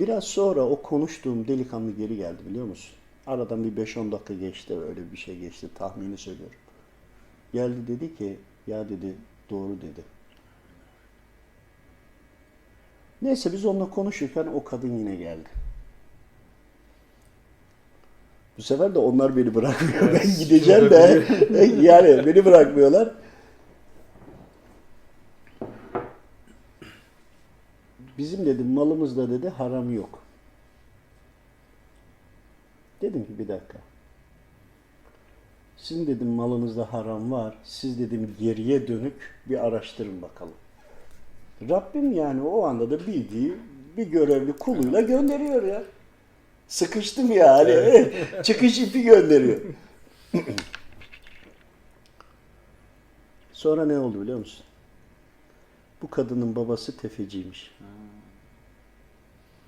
Biraz sonra o konuştuğum delikanlı geri geldi biliyor musun? Aradan bir 5-10 dakika geçti öyle bir şey geçti tahmini söylüyorum. Geldi dedi ki ya dedi doğru dedi. Neyse biz onunla konuşurken o kadın yine geldi. Bu sefer de onlar beni bırakmıyor. Ben gideceğim de yani beni bırakmıyorlar. Bizim dedim malımızda dedi haram yok. Dedim ki bir dakika. Sizin dedim malınızda haram var. Siz dedim geriye dönük bir araştırın bakalım. Rabbim yani o anda da bildiği bir görevli kuluyla gönderiyor ya. Sıkıştım yani. Çıkış ipi gönderiyor. Sonra ne oldu biliyor musun? Bu kadının babası tefeciymiş.